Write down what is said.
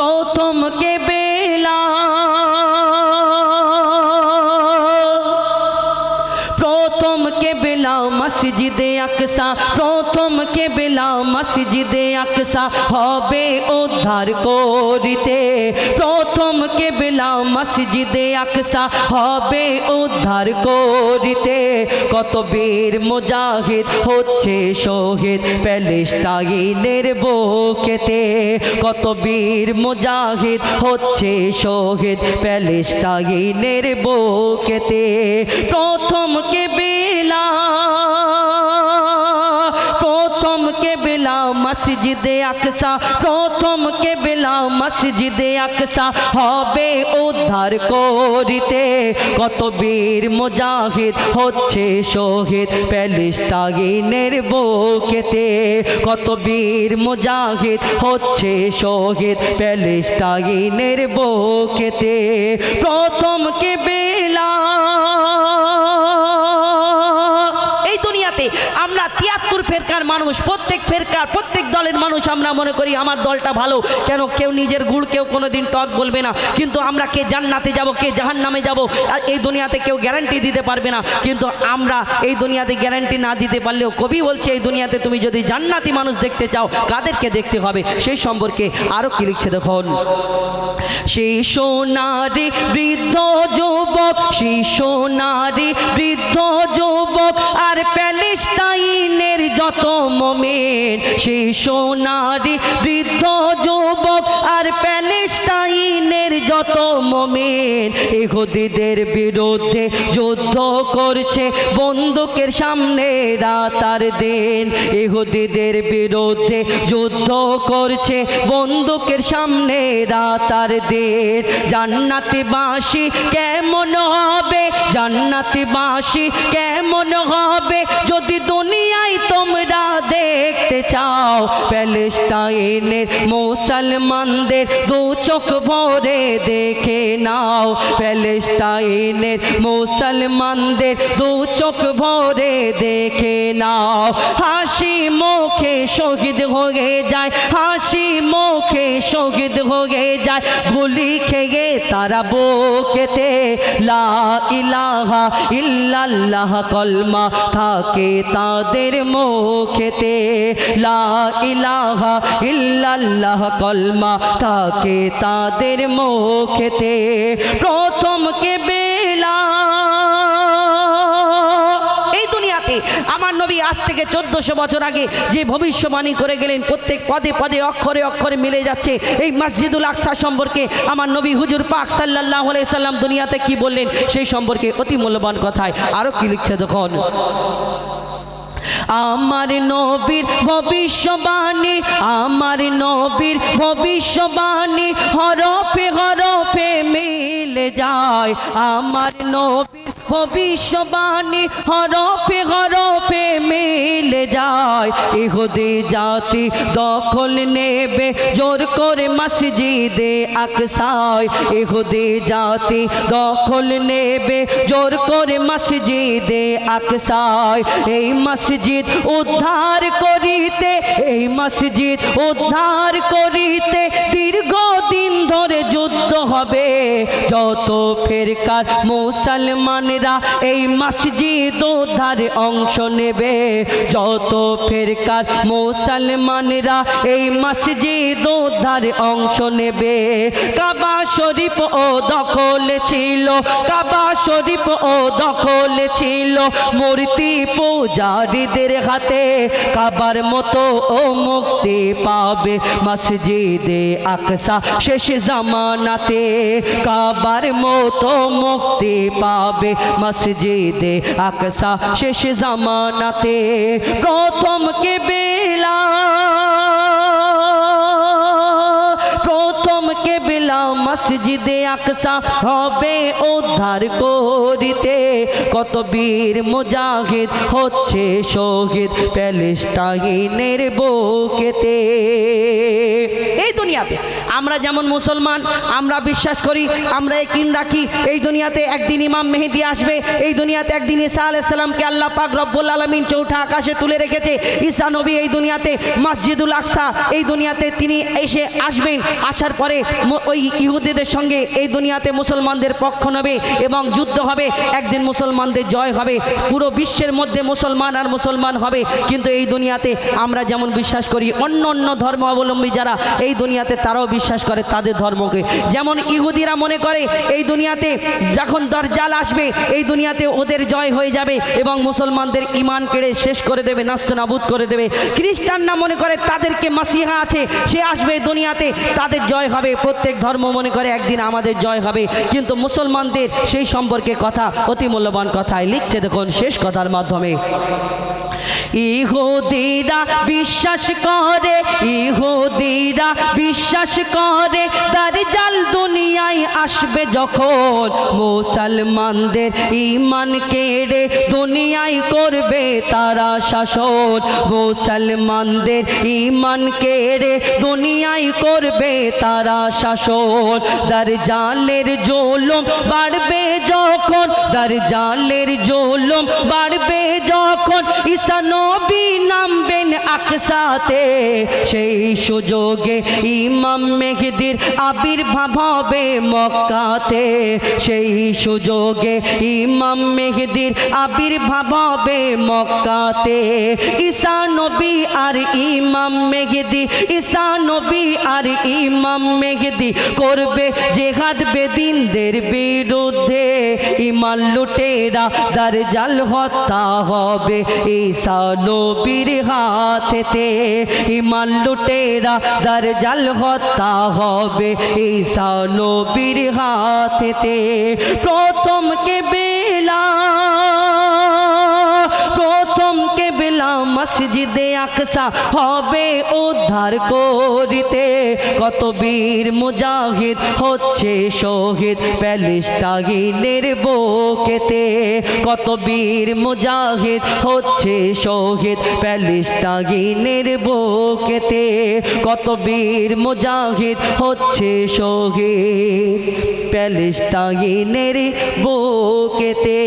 প্রথম কে বেলা প্রথমকে বেলা মসজিদে আকসা প্রথমকে বেলা মসজিদে আকসা হবে উদ্ধার করিতে প্রথম কে বেলা মসজিদে আকসা হবে উদ্ধার করিতে। কত বীর মুজাহিদ হচ্ছে শহীদ প্যালেস্টাইনের বুকেতে। কত বীর মুজাহিদ হচ্ছে শহীদ প্যালেস্টাইনের বুকেতে। প্রথম কে বেলা মসজিদে আকসা, প্রথম কে বেলা মসজিদে আকসা হবে উদ্ধার করিতে। কত বীর মুজাহিদ হচ্ছে শহীদ প্যালেস্টাইনের বুকেতে। কত বীর মুজাহিদ হচ্ছে শহীদ প্যালেস্টাইনের বুকেতে। প্রথম কে বেলা দুনিয়াতে আমরা তিয়াত্তর ফেরকার মানুষ, প্রত্যেক ফেরকার, প্রত্যেক দলের মানুষ আমরা মনে করি আমার দলটা ভালো। কেন কেউ নিজের গুড় কেউ কোনোদিন টক বলবে না। কিন্তু আমরা কে জান্নাতে যাব, কে জাহান নামে যাব, আর এই দুনিয়াতে কেউ গ্যারান্টি দিতে পারবে না। কিন্তু আমরা এই দুনিয়াতে গ্যারান্টি না দিতে পারলেও কবি বলছে, এই দুনিয়াতে তুমি যদি জান্নাতি মানুষ দেখতে চাও, কাদেরকে দেখতে হবে? সেই সম্পর্কে আরও কি লিখছে দেখুন। শিশু নারী বৃদ্ধ যুবক শিশু নারী বৃদ্ধ যুবক, আর প্যালেস্টাইনের যত মোমেন শিশু নারী বৃদ্ধ যুবক আর প্যালেস্টাইনের যত মোমেন, ইহুদিদের বিরুদ্ধে যুদ্ধ করছে। বন্দুকের সামনে রাতার দিন, ইহুদিদের বিরুদ্ধে যুদ্ধ করছে। বন্দুকের সামনে রাতার দিন জান্নাতি বাসি কেমন হবে জান্নাতি বাসি কেমন হবে? যদি দুনিয়ায় তোমরা চাও প্যালেস্টাইনের মুসলমানদের দু চোখ ভরে দেখে নাও প্যালেস্টাইনের মুসলমানদের দু চোখ ভরে দেখে নাও। হাসি মুখে শহীদ হয়ে যায়, হাসি মুখে শহীদ হয়ে যায়। গুলি খেয়ে তারা বুকেতে, লা ইলাহা ইল্লাল্লাহ কলমা থাকে তাদের মুখেতে। লা ইলাহা ইল্লাল্লাহ কলমা থাকে তাদের মুখেতে। প্রথম কে বেলা এই দুনিয়াতে আমার নবী আজ থেকে চোদ্দশো বছর আগে যে ভবিষ্যবাণী করে গেলেন, প্রত্যেক পদে পদে অক্ষরে অক্ষরে মিলে যাচ্ছে। এই মসজিদুল আকসা সম্পর্কে আমার নবী হুজুর পাক সাল্লাহ সাল্লাম দুনিয়াতে কি বললেন, সেই সম্পর্কে অতি মূল্যবান কথায় আরও কি লিখছে দেখুন। আমার নবীর ভবিষ্যবাণী আমার নবীর ভবিষ্যবাণী হরফে হরফে মিলে যায়। আমার নবীর ভবিষ্যবাণী হরফে হরফে মিলে যায়। ইহুদি জাতি দখল নেবে, জোর করে মসজিদে আকসায়। ইহুদি জাতি দখল নেবে, জোর করে মসজিদে আকসায়। এই মসজিদ উদ্ধার করিতে, এই মসজিদ উদ্ধার করিতে দীর্ঘদিন ধরে যুদ্ধ হবে। যত ফেরকার মুসলমানরা এই মসজিদ উদ্ধারে অংশ নেবে, যত ফেরকার মুসলমানরা এই মসজিদ উদ্ধারে অংশ নেবে। কাবা শরীফ ও দখলে ছিল, কাবা শরীফ ও দখলে ছিল, মূর্তি পূজারীদের হাতে কাবার মতো ও মুক্তি পাবে মসজিদে আকসা শেষ জামানাতে। কাবার মতো মুক্তি পাবে মসজিদে আকসা শেষ জামানাতে। প্রথম কে বেলা প্রথম কে বেলা মসজিদে আকসা হবে উদ্ধার করিতে। কত বীর মুজাহিদ হচ্ছে শহীদ প্যালেস্টাইনের বুকেতে। দুনিয়াতে। আমরা যেমন মুসলমান, আমরা বিশ্বাস করি, আমরা একিন রাখি। এই দুনিয়াতে একদিন ইমাম মেহেদি আসবে, এই দুনিয়াতে একদিন ঈসা আলাইসাল্লামকে আল্লাহ পাক রব্বুল আলমিন চৌঠা আকাশে তুলে রেখেছে। ঈসা নবী এই দুনিয়াতে মসজিদুল আকসা, এই দুনিয়াতে তিনি এসে আসবেন। আসার পরে ওই ইহুদিদের সঙ্গে এই দুনিয়াতে মুসলমানদের পক্ষ নেবে এবং যুদ্ধ হবে। একদিন মুসলমানদের জয় হবে। পুরো বিশ্বের মধ্যে মুসলমান আর মুসলমান হবে। কিন্তু এই দুনিয়াতে আমরা যেমন বিশ্বাস করি, অন্য অন্য ধর্ম অবলম্বী যারা এই দুনিয়াতে তারাও বিশ্বাস করে তাদের ধর্মকে। যেমন ইহুদিরা মনে করে, এই দুনিয়াতে যখন দরজাল আসবে, এই দুনিয়াতে ওদের জয় হয়ে যাবে এবং মুসলমানদের ইমান কেড়ে শেষ করে দেবে, নাস্তানাবুদ করে দেবে। খ্রিস্টানরা মনে করে তাদেরকে মাসিহা আছে, সে আসবে দুনিয়াতে, তাদের জয় হবে। প্রত্যেক ধর্ম মনে করে একদিন আমাদের জয় হবে। কিন্তু মুসলমানদের সেই সম্পর্কে কথা অতি মূল্যবান কথায় লিখছে দেখুন শেষ কথার মাধ্যমে। ইহুদিরা বিশ্বাস করে, ইহুদিরা বিশ্বাস করে দারিজাল দুনিয়ায় আসবে যখন। মুসলমানদের ইমান কেড়ে দুনিয়ায় করবে তারা শাসন। মুসলমানদের ইমান কেড়ে দুনিয়ায় করবে তারা শাসন। দারজালের জোলম বাড়বে যখন দারজালের জোলম বাড়বে যখন। ঈসা নবী নামবেন আকসাতে, সেই সুযোগে ইমাম মেহেদির আবির্ভাব হবে মক্কাতে। সেই সুযোগে ইমাম মেহেদির আবির্ভাব হবে মক্কাতে। ঈসা নবী আর ইমাম মেহেদি, ঈসা নবী আর ইমাম মেহেদি করবে জেহাদ বেদিনদের বিরুদ্ধে। ইমান লুটেরা দারজাল হত্যা হবে। ঈসা নবীর হাতেতে ইমান লুটেরা দরজাল হত্যা হবে। ঈসা নবীর হাতেতে প্রথম কে বেলা মসজিদে আকসা হবে উদ্ধার করিতে। কত বীর মুজাহিদ হচ্ছে শহীদ প্যালেস্টাইনের বুকেতে। কত বীর মুজাহিদ হচ্ছে শহীদ প্যালেস্টাইনের বুকেতে। কত বীর মুজাহিদ হচ্ছে শহীদ প্যালেস্টাইনের বুকেতে।